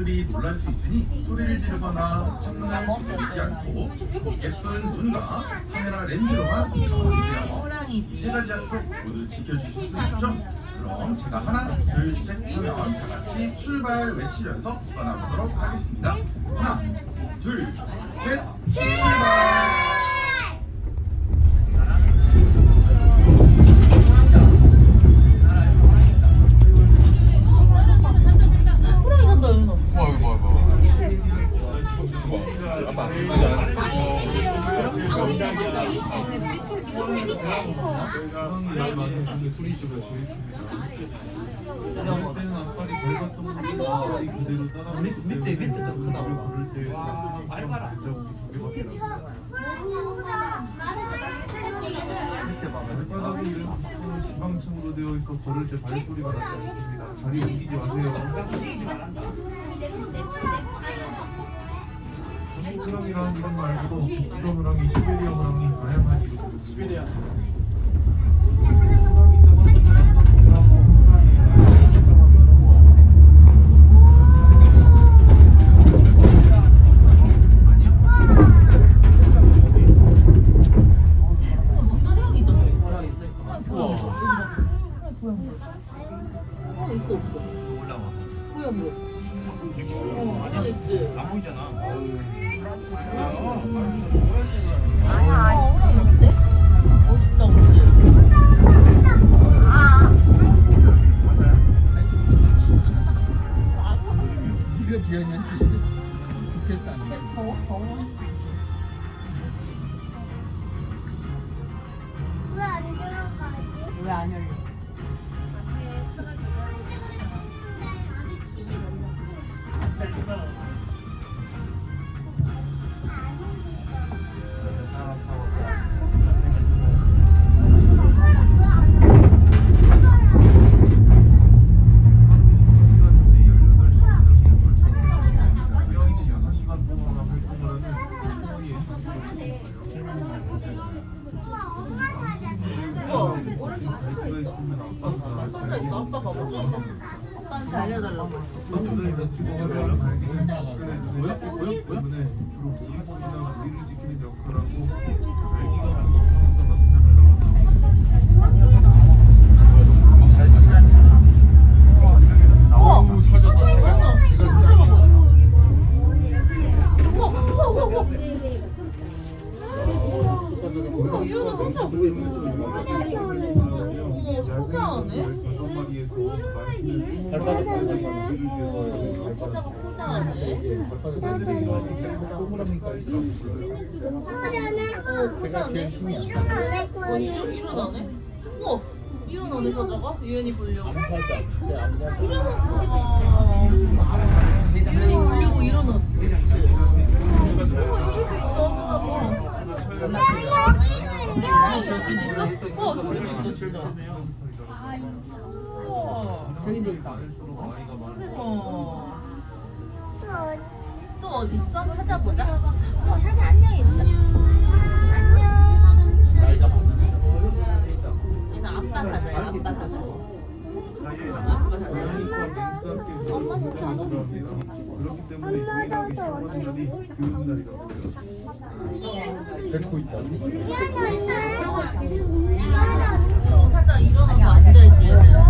친구들이 놀랄 수 있으니 소리를 지르거나 창문을 두드리지 않고 예쁜 눈과 카메라 렌즈로만 잡아주세요. 이세 가지 약속 모두 지켜주실 수 있죠? 그럼 제가 하나, 둘, 셋 하면 다 같이 출발 외치면서 떠나보도록 하겠습니다. 하나, 밑에 밑에 더 크다 밑에 봐봐 바닥에 이런 지방층으로 되어 있어 걸을 때 발소리가 나지 않습니다. 자리 옮기지 마세요. 호랑이라는 이름 말고도 북선 호랑이, 시베리아 호랑이, 다양한 이름으로 시베리아 있어 올라와 뭐 있지 안 보이잖아? 멋있다 지연이한테 좋겠어 안 돼? 더워? 더워? 왜안 들어가지? 왜 안 열려? 제가 제일 어 일어, 일어나네? 우와 일어나네 사자가? 유연이 보려고 사자 제 암사자 아, 유연이 보려고 일어났어 아, 자신 있어? 어, 자신 있어, 진짜. 우와. 저기도 있다 어. 또 어디 있어? 찾아보자. 어, 사자 안녕 이러자. 안녕. 나이가 많으면 얘는 아빠 사자야, 아빠 사자. 그렇기 때문에 유일하게 시원한 날이 교육 날이라고 해요. 뱉고 있다 어, 사자 일어나면 안 되지, 얘는.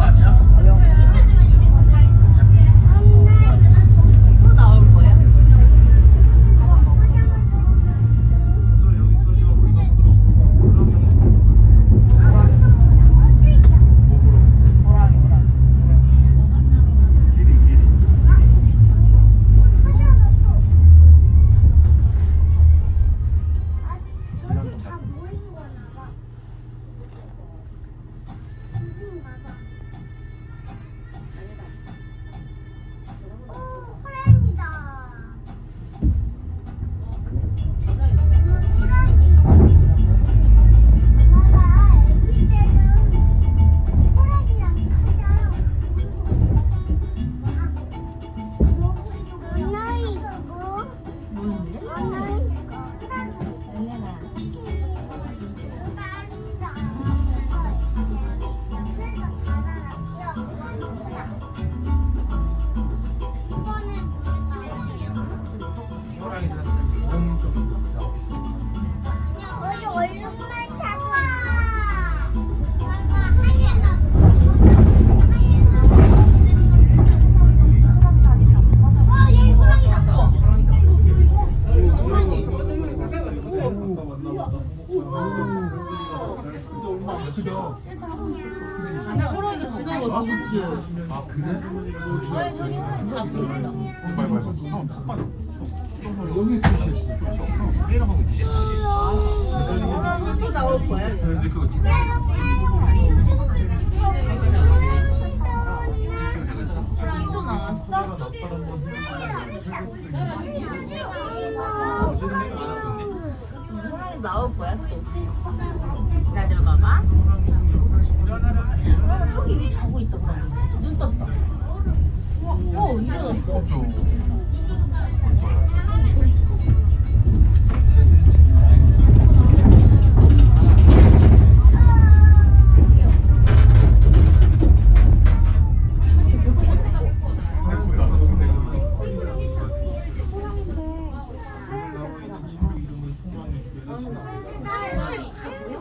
일어났어 없죠.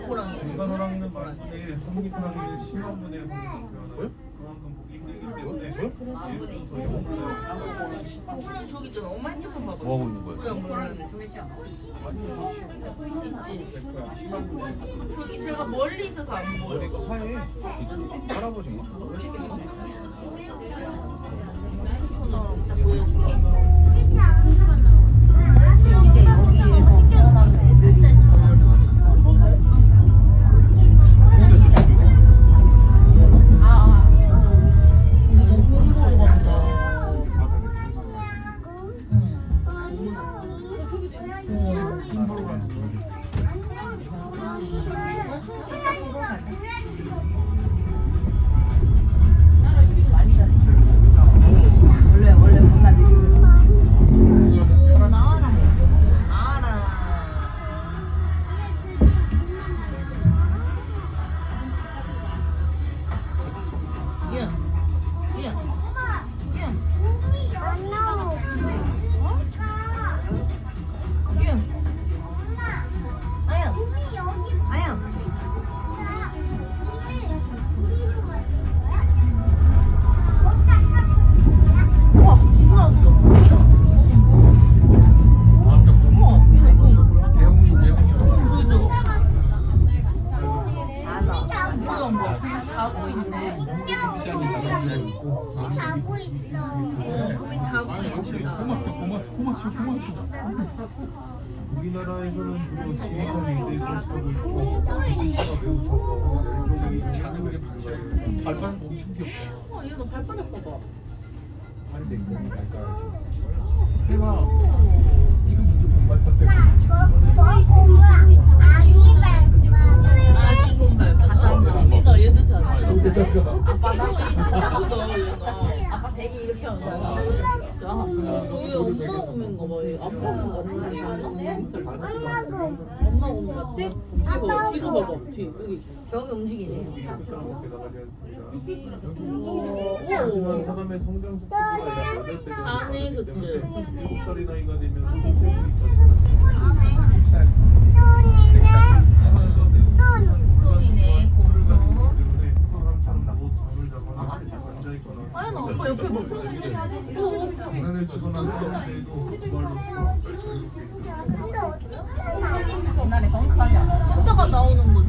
호랑이 인간호랑이는 말씀에 한국인호랑이는 심한 분의 힘들기 있잖아 엄마 뭐 하고 있는 거야? 저기 제가 멀리 있어서 안 보여. 할아버지인가? 자고 뭐야 있네 않고 아, 자고 있어. 왜 자고 있구나 고맙다 고맙다 고맙다 고맙다 우리나라에서는 주로 지휘선 일대에서 수업을 듣고 지휘가 매우 적어 자는 게 방식이야 발발 엄청 귀엽다 와 얘가 발바닥 봐봐 발이 내 거니 발가락 세마 이거 발바닥 뭐 고마 아기 발바. 아기 곰발 가자 얘가 얘도 잘 근데 저거 아빠 얘가 아빠 베개 이렇게 하는 거야. 얘 엄마 곰인가 봐얘 아빠 곰 같아 엄마 곰. 엄마 곰 같아? 뒤 봐봐 뒤도 봐봐 뒤 여기 저기 움직이네. 하지만 사람의 성장 속도가 약 8배 자네, 그치? 7살이 나이가 되면 성체물이 똥이네 를 가지기 곰 때문에 사람처럼 못 잠을 자거나 앉 아니 나 아빠 옆에 않았냐? 혼자가 나오는 거지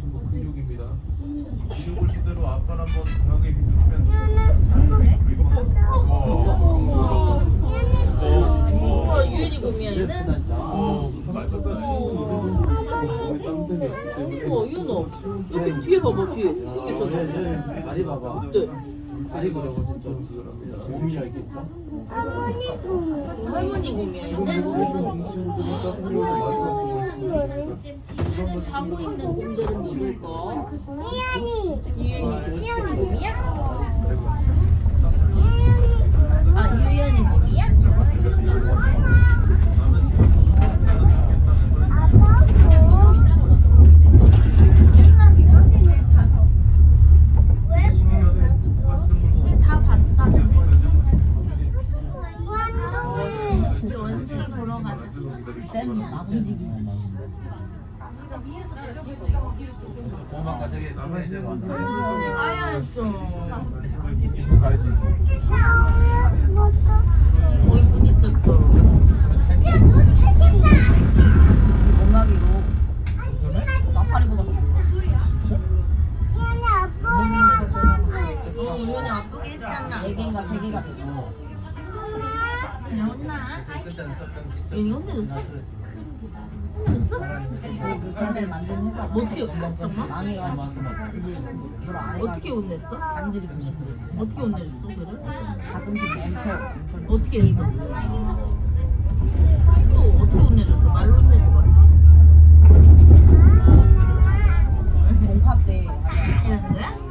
전부 근육입니다. 이 근육을 그대로 앞발 한번 강하게 곰이야 얘는? 말끝까지 몸에 땀샘이 없기 때문에 우와 유연아 여기 뒤에 봐봐 뒤에 생겼잖아 많이 봐봐. 어때? 다리 그려고 진짜 그겁니다. 몸이 알겠어? 할머니 곰. 할머니 곡을 지으니까 자고 있는 곰들은 누굴까? 미안이. 유연이 시연이 곰이야? 미안이. 아 유연이 곰이야? 아빠 뭐? 왜? 다 봤다. 완동이. 이제 원숭이 보러 가자. 쟤는 막 움직이지. 고마워 저기 남의 이제 와서 아야 좀. 지금 가야지. 어이 부딪혔어. 야너 책임다. 공나기로 나팔이보다 미안이 아빠랑 아빠. 어 유연이 아프게 했잖 아. 네 그냥 혼나. 어떻게 잠깐만? 망해가지고 이제 그걸 안 어떻게 해가지고 혼냈어? 잔들이 부신대 어떻게 혼내줬어 그래? 가끔씩 멈춰 어떻게 했어? 또 어떻게 혼내줬어? 말로 혼내줘 봐. 공파 때 이러는 거야?